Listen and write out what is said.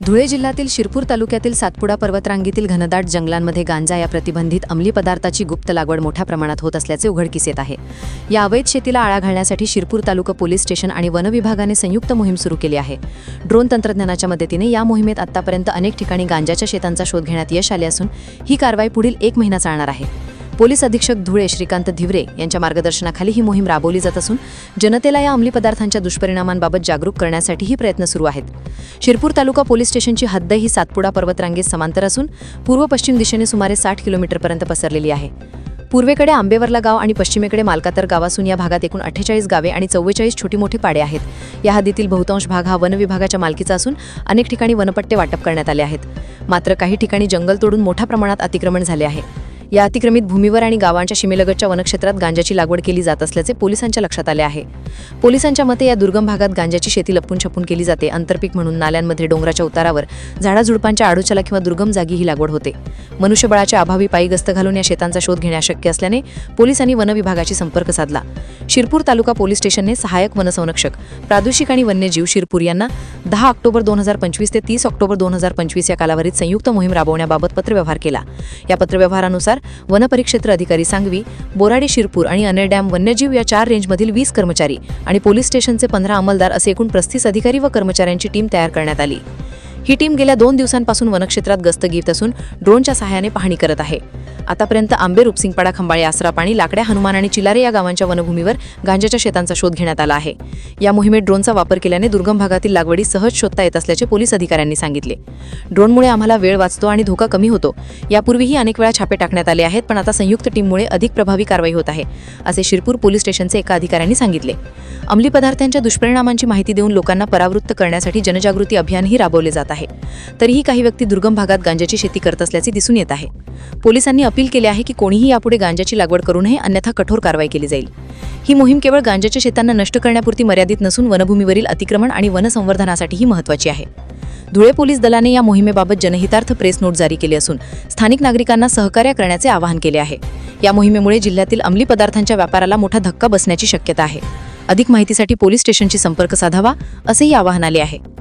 धुळे जिल्ह्यातील शिरपूर तालुक्यातील सातपुडा पर्वतरांगीतील घनदाट जंगलांमध्ये गांजा या प्रतिबंधित अंमली पदार्थाची गुप्त लागवड मोठ्या प्रमाणात होत असल्याचे उघडकीस येत आहे. या अवैध शेतीला आळा घालण्यासाठी शिरपूर तालुका पोलीस स्टेशन आणि वन विभागाने संयुक्त मोहीम सुरू केली आहे. ड्रोन तंत्रज्ञानाच्या मदतीने या मोहिमेत आतापर्यंत अनेक ठिकाणी गांजाच्या शेतांचा शोध घेण्यात यश आले असून ही कारवाई पुढील एक महिना चालणार आहे. पोलीस अधीक्षक धुळे श्रीकांत धिवरे यांच्या मार्गदर्शनाखाली ही मोहीम राबवली जात असून जनतेला या अंमली पदार्थांच्या दुष्परिणामांबाबत जागरूक करण्यासाठीही प्रयत्न सुरू आहेत. शिरपूर तालुका पोलीस स्टेशनची हद्द ही सातपुडा पर्वतरांगेत समांतर असून पूर्व पश्चिम दिशेने सुमारे साठ किलोमीटरपर्यंत पसरलेली आहे. पूर्वेकडे आंबेवरला गाव आणि पश्चिमेकडे मालकातर गाव असून या भागात एकूण अठ्ठेचाळीस गावे आणि चव्वेचाळीस छोटी मोठी पाडे आहेत. या हद्दीतील बहुतांश भाग हा वनविभागाच्या मालकीचा असून अनेक ठिकाणी वनपट्टे वाटप करण्यात आले आहेत. मात्र काही ठिकाणी जंगल तोडून मोठ्या प्रमाणात अतिक्रमण झाले आहे. या अतिक्रमित भूमीवर आणि गावांच्या सीमेलगतच्या वनक्षेत्रात गांजाची लागवड केली जात असल्याचे पोलिसांच्या लक्षात आले आहे. पोलिसांच्या मते या दुर्गम भागात गांजाची शेती लपून छपून केली जाते. आंतरपीक म्हणून नाल्यांमध्ये डोंगराच्या उतारावर झाडाझुडपांच्या आडोच्याला किंवा दुर्गम जागी ही लागवड होते. मनुष्यबळाच्या अभावी पायी गस्त घालून या शेतांचा शोध घेणे अशक्य असल्याने पोलिसांनी वन विभागाशी संपर्क साधला. शिरपूर तालुका पोलीस स्टेशनने सहाय्यक वनसंरक्षक प्रादेशिक आणि वन्यजीव शिरपूर यांना दहा ऑक्टोबर दोन हजार पंचवीस ते तीस ऑक्टोबर दोन हजार पंचवीस या कालावधीत संयुक्त मोहीम राबवण्याबाबत पत्रव्यवहार केला. या पत्रव्यवहारानुसार वनपरिक्षेत्र अधिकारी सांगवी बोराडे शिरपूर आणि अनेर डॅम वन्यजीव या चार रेंजमधील वीस कर्मचारी आणि पोलीस स्टेशनचे पंधरा अंमलदार असे एकूण पस्तीस अधिकारी व कर्मचाऱ्यांची टीम तयार करण्यात आली. ही टीम गेल्या दोन दिवसांपासून वनक्षेत्रात गस्त घेत असून ड्रोनच्या सहाय्याने पाहणी करत आहे. आतापर्यंत आंबे रुपसिंगपाडा खंबाळे आसरापाणी लाकड्या हनुमान आणि चिलारे या गावांच्या वनभूमीवर गांजाच्या शेतांचा शोध घेण्यात आला आहे. या मोहिमेत ड्रोनचा वापर केल्याने दुर्गम भागातील लागवडी सहज शोधता येत असल्याचे पोलीस अधिकाऱ्यांनी सांगितले. ड्रोनमुळे आम्हाला वेळ वाचतो आणि धोका कमी होतो. यापूर्वीही अनेक वेळा छापे टाकण्यात आले आहेत पण आता संयुक्त टीममुळे अधिक प्रभावी कारवाई होत आहे असे शिरपूर पोलीस स्टेशनचे एका अधिकाऱ्यांनी सांगितले. अंमली पदार्थांच्या दुष्परिणामांची माहिती देऊन लोकांना परावृत्त करण्यासाठी जनजागृती अभियानही राबवले जात आहे. तरीही काही व्यक्ती दुर्गम भागात गांजाची शेती करत असल्याचे दिसून येत आहे. पोलिसांनी अपील केले आहे की कोणीही यापुढे गांजाची लागवड करू नये अन्यथा कठोर कारवाई केली जाईल. ही मोहीम केवळ गांजाच्या शेतांना नष्ट करण्यापुरती मर्यादित नसून वनभूमीवरील अतिक्रमण आणि वनसंवर्धनासाठीही महत्त्वाची आहे. धुळे पोलीस दलाने या मोहिमेबाबत जनहितार्थ प्रेस नोट जारी केली असून स्थानिक नागरिकांना सहकार्य करण्याचे आवाहन केले आहे. या मोहिमेमुळे जिल्ह्यातील अंमली पदार्थांच्या व्यापाराला मोठा धक्का बसण्याची शक्यता आहे. अधिक माहितीसाठी पोलीस स्टेशनशी संपर्क साधावा असेही आवाहन आले आहे.